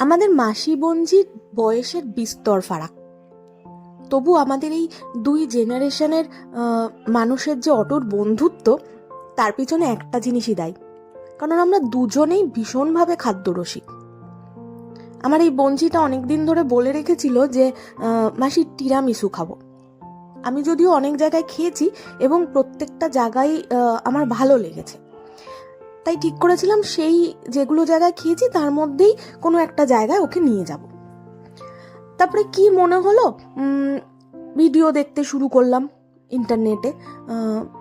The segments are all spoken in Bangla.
আমাদের মাসি বোনজির বয়সের বিস্তর ফারাক। তবু আমাদের এই দুই জেনারেশনের মানুষের যে অটুট বন্ধুত্ব, তার পিছনে একটা জিনিসই দায়ী। কারণ আমরা দুজনেই ভীষণভাবে খাদ্যরসিক। আমার এই বঞ্চিটা অনেক দিন ধরে বলে রেখেছিল যে মাসি টিরামিসু খাব। আমি যদিও অনেক জায়গায় খেয়েছি এবং প্রত্যেকটা জায়গায় আমার ভালো লেগেছে। তাই ঠিক করেছিলাম সেই যেগুলো জায়গায় খেয়েছি, তার মধ্যেই কোনো একটা জায়গায় ওকে নিয়ে যাব। তারপরে কি মনে হলো? ভিডিও দেখতে শুরু করলাম ইন্টারনেটে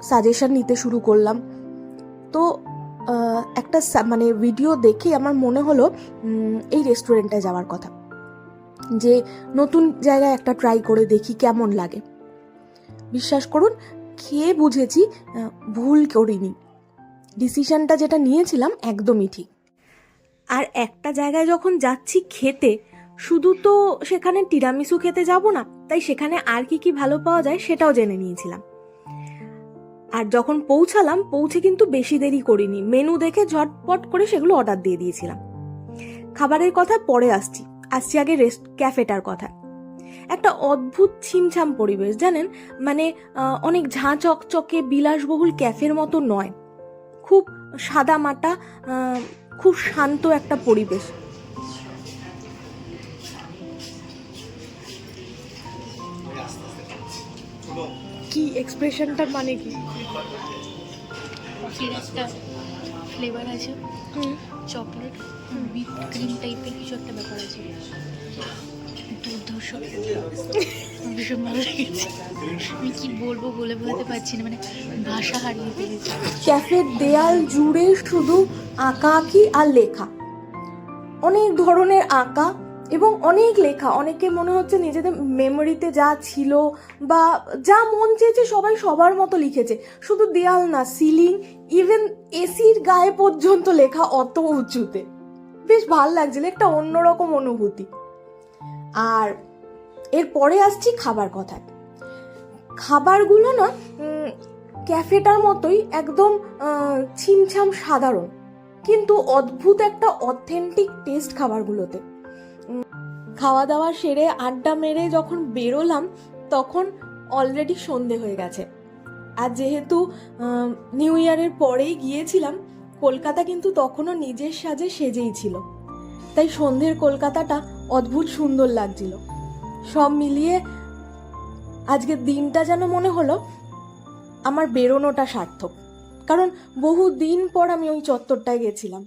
সাজেশন নিতে শুরু করলাম। তো একটা মানে ভিডিও দেখে আমার মনে হলো এই রেস্টুরেন্টে যাওয়ার কথা। যে নতুন জায়গায় একটা ট্রাই করে দেখি কেমন লাগে। বিশ্বাস করুন, খেয়ে বুঝেছি ভুল করিনি। ডিসিশনটা যেটা নিয়েছিলাম একদমই ঠিক। আর একটা জায়গায় যখন যাচ্ছি খেতে, শুধু তো সেখানে টিরামিসু খেতে যাব না, তাই সেখানে আর কি কি ভালো পাওয়া যায় সেটাও জেনে নিয়েছিলাম। আর যখন পৌঁছালাম, পৌঁছে কিন্তু বেশি দেরি করিনি। মেনু দেখে ঝটপট করে সেগুলো অর্ডার দিয়ে দিয়েছিলাম। খাবারের কথা পরে আসছি। আসছি আগে রেস্ট, ক্যাফেটার কথা একটা অদ্ভুত ছিমছাম পরিবেশ, জানেন? মানে অনেক ঝাঁ চকচকে বিলাসবহুল ক্যাফের মতো নয়। খুব সাদা মাটা খুব শান্ত একটা পরিবেশ। কি এক্সপ্রেশনটার মানে কি? একটা ফ্লেভার আছে চকলেট হুইপ ক্রিম টাইপের কিছু একটা ব্যাপার আছে। ভীষণ ভালো লেগেছে আমি কি বলব বলে বোঝাতে পারছি না মানে ভাষা হারিয়ে ফেলেছি ক্যাফের দেয়াল জুড়ে শুধু আঁকা আঁকি আর লেখা। অনেক ধরনের আঁকা এবং অনেক লেখা। অনেকে মনে হচ্ছে নিজেদের মেমোরিতে যা ছিল বা যা মন চেয়েছে সবাই সবার মতো লিখেছে। শুধু দেয়াল না সিলিং ইভেন এসির গায়ে পর্যন্ত লেখা অত উঁচুতে। বেশ ভালো লাগছিল, একটা অন্যরকম অনুভূতি। আর এরপরে আসছি খাবার কথায়। খাবারগুলো না ক্যাফেটার মতোই একদম ছিমছাম সাধারণ, কিন্তু অদ্ভুত একটা অথেন্টিক টেস্ট খাবারগুলোতে। খাওয়া দাওয়া সেরে আড্ডা মেরে যখন বেরোলাম, তখন অলরেডি সন্ধে হয়ে গেছে। আর যেহেতু নিউ ইয়ারের পরেই গিয়েছিলাম, কলকাতা কিন্তু তখনও নিজের সাজে সেজেই ছিল। তাই সন্ধ্যের কলকাতাটা অদ্ভুত সুন্দর লাগছিল। সব মিলিয়ে আজকের দিনটা যেন মনে হলো আমার বেরোনোটা সার্থক। কারণ বহু দিন পর আমি ওই চত্বরটায় গেছিলাম।